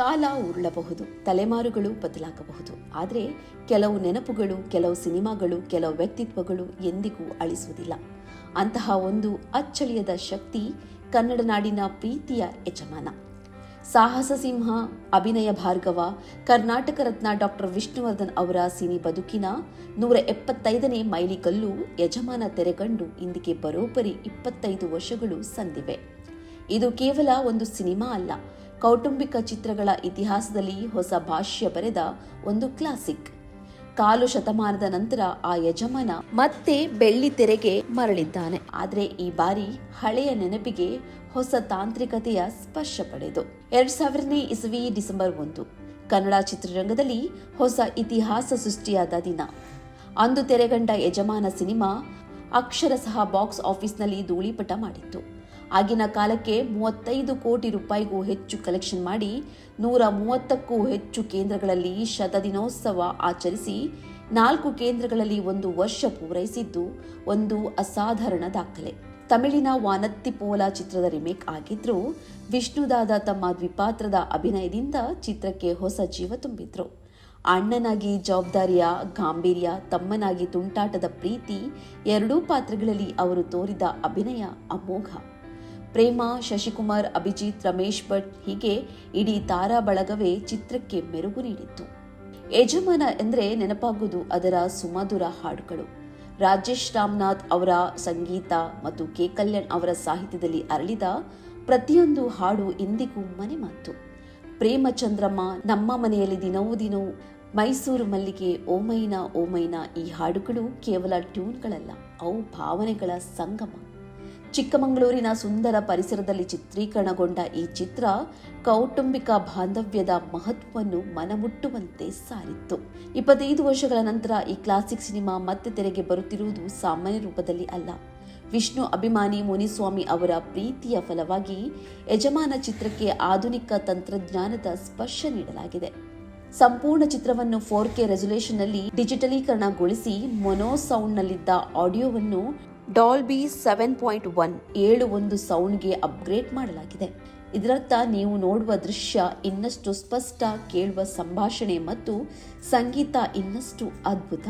ಕಾಲ ಉರುಳಬಹುದು, ತಲೆಮಾರುಗಳು ಬದಲಾಗಬಹುದು. ಆದರೆ ಕೆಲವು ನೆನಪುಗಳು, ಕೆಲವು ಸಿನಿಮಾಗಳು, ಕೆಲವು ವ್ಯಕ್ತಿತ್ವಗಳು ಎಂದಿಗೂ ಅಳಿಸುವುದಿಲ್ಲ. ಅಂತಹ ಒಂದು ಅಚ್ಚಳಿಯದ ಶಕ್ತಿ ಕನ್ನಡ ನಾಡಿನ ಪ್ರೀತಿಯ ಯಜಮಾನ. ಸಾಹಸ ಸಿಂಹ, ಅಭಿನಯ ಭಾರ್ಗವ, ಕರ್ನಾಟಕ ರತ್ನ ಡಾಕ್ಟರ್ ವಿಷ್ಣುವರ್ಧನ್ ಅವರ ಸಿನಿ ಬದುಕಿನ ನೂರ ಎಪ್ಪತ್ತೈದನೇ ಮೈಲಿಗಲ್ಲು ಯಜಮಾನ ತೆರೆಗಂಡು ಇಂದಿಗೆ ಬರೋಬ್ಬರಿ ಇಪ್ಪತ್ತೈದು ವರ್ಷಗಳು ಸಂದಿವೆ. ಇದು ಕೇವಲ ಒಂದು ಸಿನಿಮಾ ಅಲ್ಲ ಕೌಟುಂಬಿಕ ಚಿತ್ರಗಳ ಇತಿಹಾಸದಲ್ಲಿ ಹೊಸ ಭಾಷ್ಯ ಬರೆದ ಒಂದು ಕ್ಲಾಸಿಕ್ ಕಾಲು ಶತಮಾನದ ನಂತರ ಆ ಯಜಮಾನ ಮತ್ತೆ ಬೆಳ್ಳಿ ತೆರೆಗೆ ಮರಳಿದ್ದಾನೆ. ಆದರೆ ಈ ಬಾರಿ ಹಳೆಯ ನೆನಪಿಗೆ ಹೊಸ ತಾಂತ್ರಿಕತೆಯ ಸ್ಪರ್ಶ ಪಡೆದು. ಎರಡ್ ಸಾವಿರನೇ ಇಸವಿ ಡಿಸೆಂಬರ್ ಒಂದು. ಕನ್ನಡ ಚಿತ್ರರಂಗದಲ್ಲಿ ಹೊಸ ಇತಿಹಾಸ ಸೃಷ್ಟಿಯಾದ ದಿನ. ಅಂದು ತೆರೆಗಂಡ ಯಜಮಾನ ಸಿನಿಮಾ ಅಕ್ಷರಶಃ ಬಾಕ್ಸ್ ಆಫೀಸ್ನಲ್ಲಿ ಧೂಳಿಪಟ ಮಾಡಿತ್ತು. ಆಗಿನ ಕಾಲಕ್ಕೆ ಮೂವತ್ತೈದು ಕೋಟಿ ರೂಪಾಯಿಗೂ ಹೆಚ್ಚು ಕಲೆಕ್ಷನ್ ಮಾಡಿ ನೂರ ಮೂವತ್ತಕ್ಕೂ ಹೆಚ್ಚು ಕೇಂದ್ರಗಳಲ್ಲಿ ಶತದಿನೋತ್ಸವ ಆಚರಿಸಿ ನಾಲ್ಕು ಕೇಂದ್ರಗಳಲ್ಲಿ ಒಂದು ವರ್ಷ ಪೂರೈಸಿದ್ದು ಒಂದು ಅಸಾಧಾರಣ ದಾಖಲೆ. ತಮಿಳಿನ ವಾನತ್ತಿಪೋಲ ಚಿತ್ರದ ರಿಮೇಕ್ ಆಗಿದ್ರೂ ವಿಷ್ಣುದಾದ ತಮ್ಮ ದ್ವಿಪಾತ್ರದ ಅಭಿನಯದಿಂದ ಚಿತ್ರಕ್ಕೆ ಹೊಸ ಜೀವ ತುಂಬಿದ್ರು. ಅಣ್ಣನಾಗಿ ಜವಾಬ್ದಾರಿಯ, ಗಾಂಭೀರ್ಯ, ತಮ್ಮನಾಗಿ ತುಂಟಾಟದ ಪ್ರೀತಿ ಎರಡೂ ಪಾತ್ರಗಳಲ್ಲಿ ಅವರು ತೋರಿದ ಅಭಿನಯ ಅಮೋಘ. ಪ್ರೇಮ, ಶಶಿಕುಮಾರ್, ಅಭಿಜಿತ್, ರಮೇಶ್ ಭಟ್ ಹೀಗೆ ಇಡೀ ತಾರಾ ಬಳಗವೇ ಚಿತ್ರಕ್ಕೆ ಮೆರುಗು ನೀಡಿತ್ತು. ಯಜಮಾನ ಎಂದರೆ ನೆನಪಾಗುವುದು ಅದರ ಸುಮಧುರ ಹಾಡುಗಳು. ರಾಜೇಶ್ ರಾಮನಾಥ್ ಅವರ ಸಂಗೀತ ಮತ್ತು ಕೆ. ಕಲ್ಯಾಣ್ ಅವರ ಸಾಹಿತ್ಯದಲ್ಲಿ ಅರಳಿದ ಪ್ರತಿಯೊಂದು ಹಾಡು ಇಂದಿಗೂ ಮನೆ ಮಾತು. ಪ್ರೇಮಚಂದ್ರಮ್ಮ, ನಮ್ಮ ಮನೆಯಲ್ಲಿ ದಿನವೂ ದಿನವೂ ಮೈಸೂರು ಮಲ್ಲಿಗೆ ಓಮೈನ ಓಮೈನ ಈ ಹಾಡುಗಳು ಕೇವಲ ಟ್ಯೂನ್ಗಳಲ್ಲ, ಅವು ಭಾವನೆಗಳ ಸಂಗಮ. ಚಿಕ್ಕಮಗಳೂರಿನ ಸುಂದರ ಪರಿಸರದಲ್ಲಿ ಚಿತ್ರೀಕರಣಗೊಂಡ ಈ ಚಿತ್ರ ಕೌಟುಂಬಿಕ ಬಾಂಧವ್ಯದ ಮಹತ್ವವನ್ನು ಮನಮುಟ್ಟುವಂತೆ ಸಾರಿತ್ತು. ಇಪ್ಪತ್ತೈದು ವರ್ಷಗಳ ನಂತರ ಈ ಕ್ಲಾಸಿಕ್ ಸಿನಿಮಾ ಮತ್ತೆ ತೆರೆಗೆ ಬರುತ್ತಿರುವುದು ಸಾಮಾನ್ಯ ರೂಪದಲ್ಲಿ ಅಲ್ಲ. ವಿಷ್ಣು ಅಭಿಮಾನಿ ಮುನಿಸ್ವಾಮಿ ಅವರ ಪ್ರೀತಿಯ ಫಲವಾಗಿ ಯಜಮಾನ ಚಿತ್ರಕ್ಕೆ ಆಧುನಿಕ ತಂತ್ರಜ್ಞಾನದ ಸ್ಪರ್ಶ ನೀಡಲಾಗಿದೆ. ಸಂಪೂರ್ಣ ಚಿತ್ರವನ್ನು ಫೋರ್ ಕೆ ರೆಸೊಲ್ಯೂಷನ್ನಲ್ಲಿ ಡಿಜಿಟಲೀಕರಣಗೊಳಿಸಿ ಮೊನೋ ಸೌಂಡ್ನಲ್ಲಿದ್ದ ಆಡಿಯೋವನ್ನು ಡಾಲ್ಬಿ ಸೆವೆನ್ ಪಾಯಿಂಟ್ ಒನ್ ಏಳು ಒಂದು ಸೌಂಡ್ಗೆ ಅಪ್ಗ್ರೇಡ್ ಮಾಡಲಾಗಿದೆ. ಇದರರ್ಥ ನೀವು ನೋಡುವ ದೃಶ್ಯ ಇನ್ನಷ್ಟು ಸ್ಪಷ್ಟ, ಕೇಳುವ ಸಂಭಾಷಣೆ ಮತ್ತು ಸಂಗೀತ ಇನ್ನಷ್ಟು ಅದ್ಭುತ.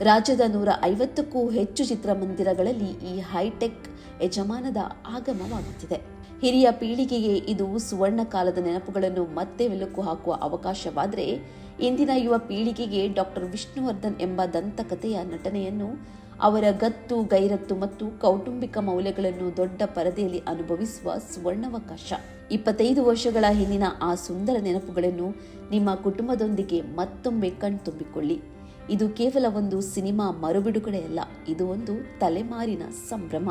ರಾಜ್ಯದ ನೂರ ಐವತ್ತಕ್ಕೂ ಹೆಚ್ಚು ಚಿತ್ರಮಂದಿರಗಳಲ್ಲಿ ಈ ಹೈಟೆಕ್ ಯಜಮಾನದ ಆಗಮವಾಗುತ್ತಿದೆ. ಹಿರಿಯ ಪೀಳಿಗೆಗೆ ಇದು ಸುವರ್ಣ ಕಾಲದ ನೆನಪುಗಳನ್ನು ಮತ್ತೆ ಮೆಲುಕು ಹಾಕುವ ಅವಕಾಶವಾದರೆ, ಇಂದಿನ ಯುವ ಪೀಳಿಗೆಗೆ ಡಾಕ್ಟರ್ ವಿಷ್ಣುವರ್ಧನ್ ಎಂಬ ದಂತಕಥೆಯ ನಟನೆಯನ್ನು ಅವರ ಗತ್ತು, ಗೈರತ್ತು ಮತ್ತು ಕೌಟುಂಬಿಕ ಮೌಲ್ಯಗಳನ್ನು ದೊಡ್ಡ ಪರದೆಯಲ್ಲಿ ಅನುಭವಿಸುವ ಸುವರ್ಣಾವಕಾಶ. ಇಪ್ಪತ್ತೈದು ವರ್ಷಗಳ ಹಿಂದಿನ ಆ ಸುಂದರ ನೆನಪುಗಳನ್ನು ನಿಮ್ಮ ಕುಟುಂಬದೊಂದಿಗೆ ಮತ್ತೊಮ್ಮೆ ಕಣ್ತುಂಬಿಕೊಳ್ಳಿ. ಇದು ಕೇವಲ ಒಂದು ಸಿನಿಮಾ ಮರುಬಿಡುಗಡೆಯಲ್ಲ, ಇದು ಒಂದು ತಲೆಮಾರಿನ ಸಂಭ್ರಮ.